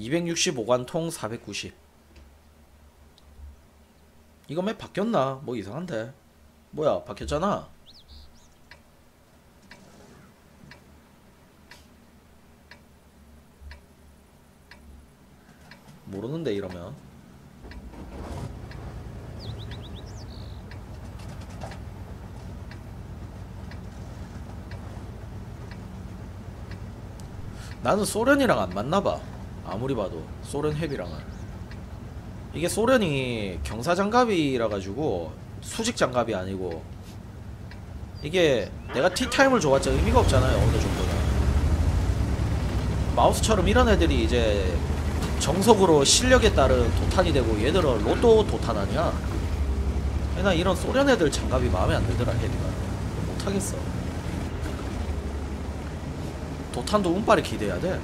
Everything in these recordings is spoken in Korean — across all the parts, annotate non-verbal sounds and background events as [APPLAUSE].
265관 통 490 이거 맵 바뀌었나? 뭐 이상한데. 뭐야 바뀌었잖아. 모르는데 이러면. 나는 소련이랑 안 맞나봐 아무리 봐도 소련 헤비랑은. 이게 소련이 경사장갑이라 가지고 수직 장갑이 아니고 이게 내가 티타임을 줘봤자 의미가 없잖아요 어느 정도는 마우스처럼 이런 애들이 이제 정석으로 실력에 따른 도탄이 되고 얘들은 로또 도탄 아니야? 나 이런 소련 애들 장갑이 마음에 안 들더라 헤비가. 못하겠어. 도탄도 운빨에 기대해야 돼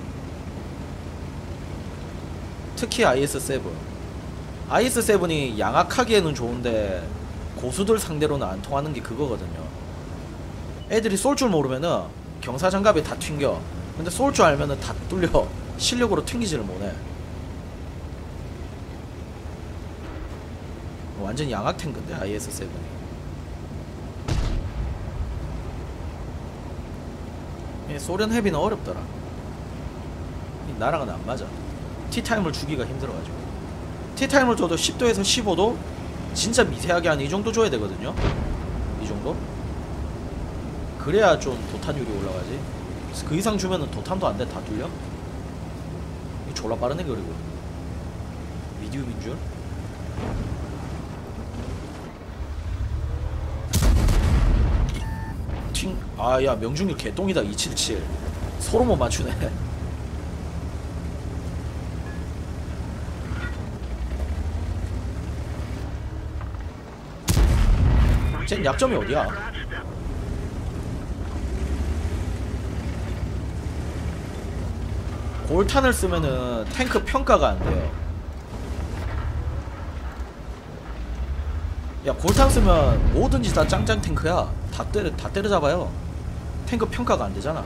특히 IS-7 IS-7이 양악하기에는 좋은데 고수들 상대로는 안 통하는 게 그거거든요. 애들이 쏠 줄 모르면은 경사장갑에 다 튕겨. 근데 쏠 줄 알면은 다 뚫려. [LAUGHS] 실력으로 튕기지를 못해. 완전 양악 탱크인데 IS-7이. 이 소련 헤비는 어렵더라. 이 나랑은 안 맞아 티타임을 주기가 힘들어가지고. 티타임을 줘도 10도에서 15도 진짜 미세하게 한 이 정도 줘야 되거든요. 이 정도? 그래야 좀 도탄율이 올라가지. 그 이상 주면은 도탄도 안 돼 다 뚫려? 이 졸라 빠르네 그리고. 미디움인 줄? 팅, 아, 야, 명중률 개똥이다, 277. 서로 못 맞추네. [LAUGHS] 쟨 약점이 어디야? 골탄을 쓰면은 탱크 평가가 안 돼요. 야 골탄 쓰면 뭐든지 다 짱짱 탱크야. 다 때려 다 때려잡아요. 탱크 평가가 안 되잖아.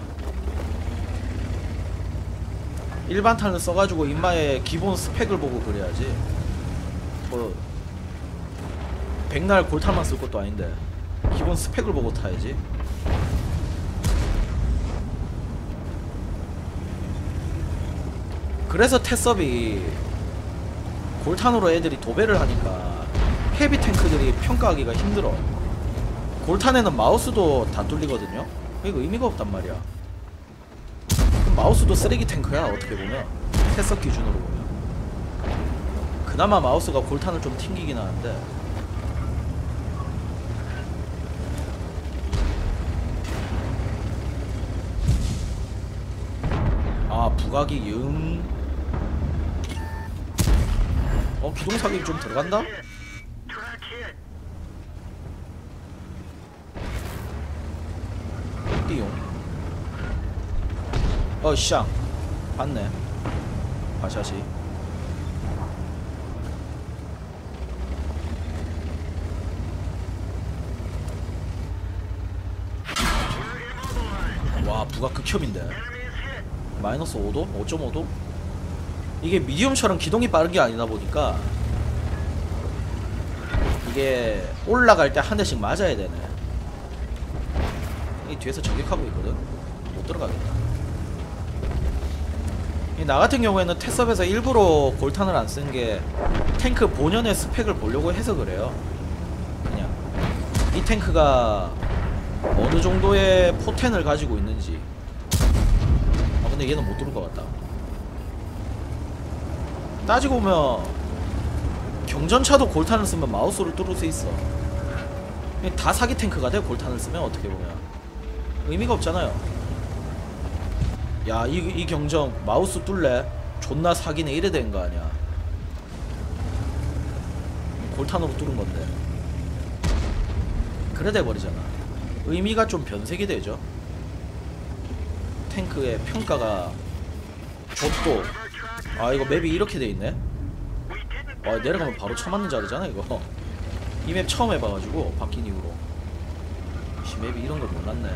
일반 탄을 써가지고 인마의 기본 스펙을 보고 그래야지. 뭐 백날 골탄만 쓸 것도 아닌데 기본 스펙을 보고 타야지. 그래서 테섭이 골탄으로 애들이 도배를 하니까 헤비 탱크들이 평가하기가 힘들어. 골탄에는 마우스도 다 뚫리거든요. 이거 의미가 없단 말이야. 그럼 마우스도 쓰레기 탱크야 어떻게 보면 테섭 기준으로 보면. 그나마 마우스가 골탄을 좀 튕기긴 하는데 부각이 영. 어 기동 사격이 좀 들어간다? 띠용. 어 샹. 봤네. 바샤시. 와 부각 극혐인데. 마이너스 5도? 5.5도? 이게 미디움처럼 기동이 빠른 게 아니다 보니까 이게 올라갈 때 한 대씩 맞아야 되네. 이 뒤에서 저격하고 있거든. 못 들어가겠다. 이나 같은 경우에는 테섭에서 일부러 골탄을 안 쓴 게 탱크 본연의 스펙을 보려고 해서 그래요. 그냥. 이 탱크가 어느 정도의 포텐을 가지고 있는지. 아 근데 얘는 못 뚫을 것 같다. 따지고 보면 경전차도 골탄을 쓰면 마우스를 뚫을 수 있어. 다 사기 탱크가 돼 골탄을 쓰면 어떻게 보면. 의미가 없잖아요. 야이 이 경정 마우스 뚫래? 존나 사기네 이래 된 거 아니야. 골탄으로 뚫은 건데. 그래 돼버리잖아. 의미가 좀 변색이 되죠 탱크의 평가가 좁도 아 이거 맵이 이렇게 돼 있네? 아 내려가면 바로 쳐맞는 자리잖아 이거. 이 맵 처음 해봐가지고 바뀐 이후로. 씨 맵이 이런 걸 몰랐네.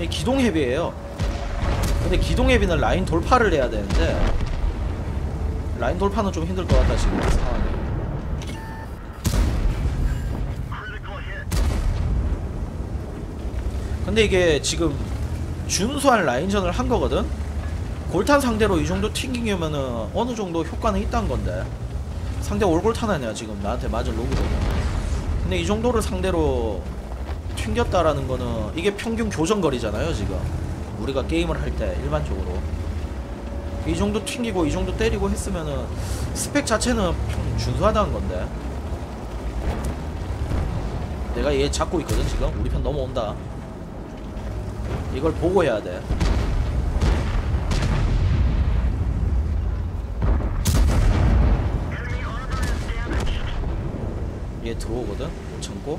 이 기동 헤비예요. 근데 기동 헤비는 라인 돌파를 해야 되는데 라인 돌파는 좀 힘들 것 같다 지금 상황이. 근데 이게 지금 준수한 라인전을 한 거거든. 골탄 상대로 이 정도 튕기면은 어느 정도 효과는 있다는 건데. 상대 올골탄 아니야 지금. 나한테 맞은 로그거든 근데 이 정도를 상대로 튕겼다라는 거는 이게 평균 교정거리잖아요 지금. 우리가 게임을 할 때 일반적으로. 이 정도 튕기고 이 정도 때리고 했으면은 스펙 자체는 평- 준수하다는 건데. 내가 얘 잡고 있거든 지금. 우리 편 넘어온다 이걸 보고 해야 돼. 얘 들어오거든? 못 참고?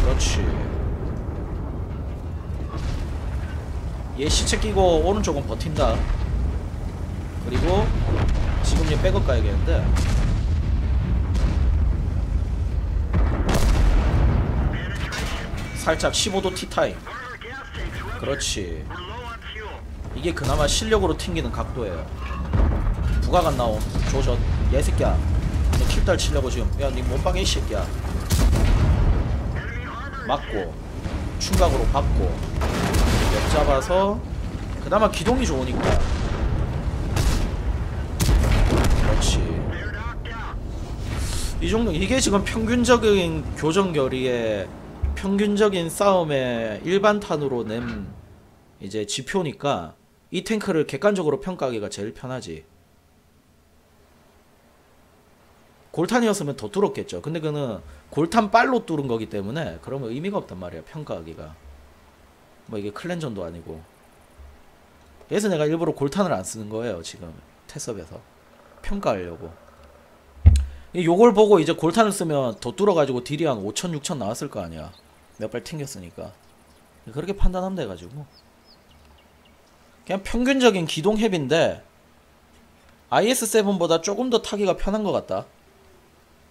그렇지. 얘 시체 끼고 오른쪽은 버틴다 그리고 지금 얘 백업 가야겠는데. 살짝 15도 티타임. 그렇지. 이게 그나마 실력으로 튕기는 각도예요. 부각 안 나옴. 조져 얘새끼야. 너 킬달 치려고 지금. 야니 몸빵해 이 새끼야. 맞고. 충각으로 받고. 역 잡아서 그나마 기동이 좋으니까 이 정도 이게 지금 평균적인 교정거리의 평균적인 싸움의 일반탄으로 낸 이제 지표니까 이 탱크를 객관적으로 평가하기가 제일 편하지. 골탄이었으면 더 뚫었겠죠. 근데 그는 골탄 빨로 뚫은 거기 때문에 그러면 의미가 없단 말이야. 평가하기가. 뭐 이게 클렌전도 아니고. 그래서 내가 일부러 골탄을 안 쓰는 거예요. 지금 테스업에서 평가하려고. 이 요걸 보고 이제 골탄을 쓰면 더 뚫어가지고 딜이 한 5천 6천 나왔을 거 아니야. 몇 발 튕겼으니까. 그렇게 판단하면 돼가지고. 그냥 평균적인 기동 헤비인데 IS7보다 조금 더 타기가 편한 것 같다.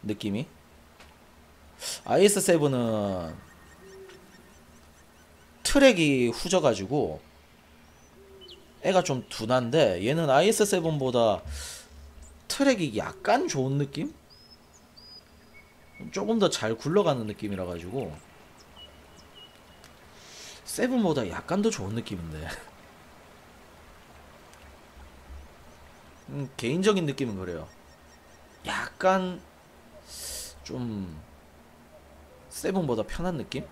느낌이. IS7은 트랙이 후져가지고 애가 좀 둔한데 얘는 IS7보다 트랙이 약간 좋은 느낌? 조금 더 잘 굴러가는 느낌이라 가지고 세븐보다 약간 더 좋은 느낌인데 [LAUGHS] 음, 개인적인 느낌은 그래요 약간 좀 세븐보다 편한 느낌?